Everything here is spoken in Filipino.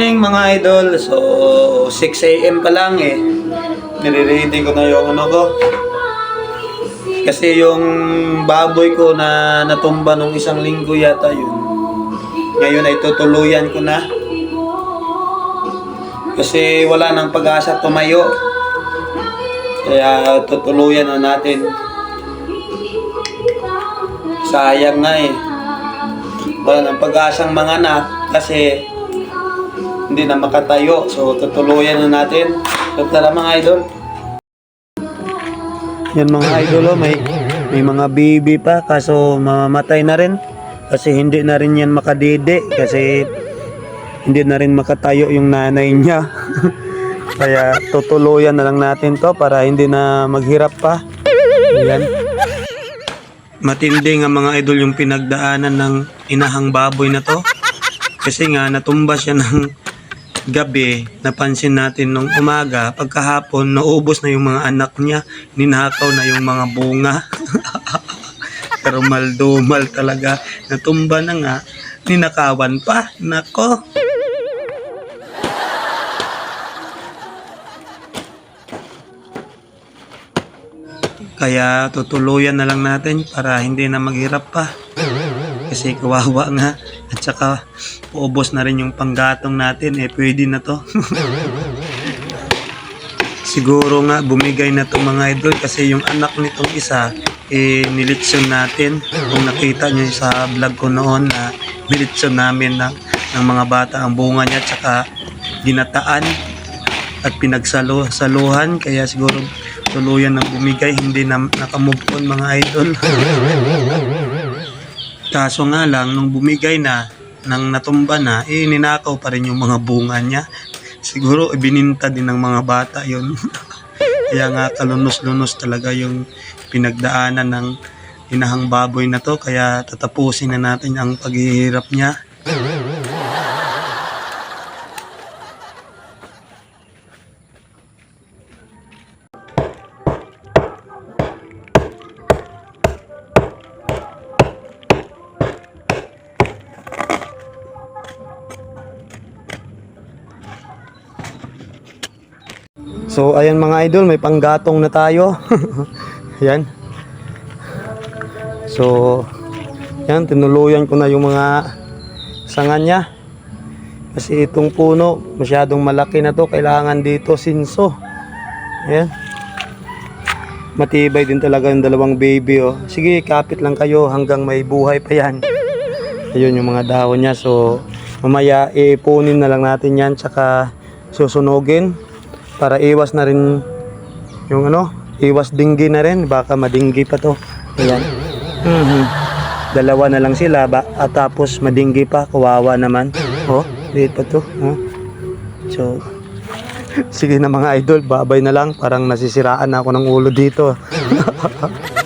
morning mga idol. So, 6 a.m. pa lang eh. Nire-ready ko na yung ano ko. Kasi yung baboy ko na natumba nung isang linggo yata yun. Ngayon ay tutuluyan ko na. Kasi wala nang pag-asa tumayo. Kaya tutuluyan na natin. Sayang nga eh. Wala nang pag-asang mga anak kasi hindi na makatayo. So, tutuluyan na natin. So, tara mga idol. Yan mga idol, oh, may, may mga baby pa kaso mamamatay na rin. Kasi hindi na rin yan makadede kasi hindi na rin makatayo yung nanay niya. Kaya tutuluyan na lang natin to para hindi na maghirap pa. Ayan. Matindi nga mga idol yung pinagdaanan ng inahang baboy na to. Kasi nga natumba siya ng gabi, napansin natin nung umaga, pagkahapon, naubos na yung mga anak niya, ninakaw na yung mga bunga. Pero maldumal talaga, natumba na nga, ninakawan pa. Nako. Kaya tutuluyan na lang natin para hindi na maghirap pa. Kasi kawawa nga. At saka ubos na rin yung panggatong natin. Eh pwede na to. Siguro nga bumigay na to mga idol kasi yung anak nitong isa eh nilitsyon natin. Kung nakita nyo sa vlog ko noon na nilitsyon namin ng, ng mga bata ang bunga niya at saka ginataan at pinagsalo saluhan kaya siguro tuluyan ng bumigay hindi na nakamove on mga idol kaso nga lang nung bumigay na nang natumba na eh ninakaw pa rin yung mga bunga niya. Siguro ibininta din ng mga bata yon kaya nga kalunos-lunos talaga yung pinagdaanan ng inahang baboy na to. Kaya tatapusin na natin ang paghihirap niya So ayan mga idol, may panggatong na tayo. ayan. So yan, tinuluyan ko na yung mga sanga niya. Kasi itong puno, masyadong malaki na to, kailangan dito sinso. Ayan. Matibay din talaga yung dalawang baby oh. Sige, kapit lang kayo hanggang may buhay pa yan. Ayun yung mga dahon niya. So mamaya ipunin na lang natin yan tsaka susunugin para iwas na rin yung ano, iwas dinggi na rin, baka madinggi pa to. Ayan. Mhm. Dalawa na lang sila ba at tapos madinggi pa, kawawa naman. Oh, dito pa to. Oh. So sige na mga idol, babay na lang, parang nasisiraan na ako ng ulo dito.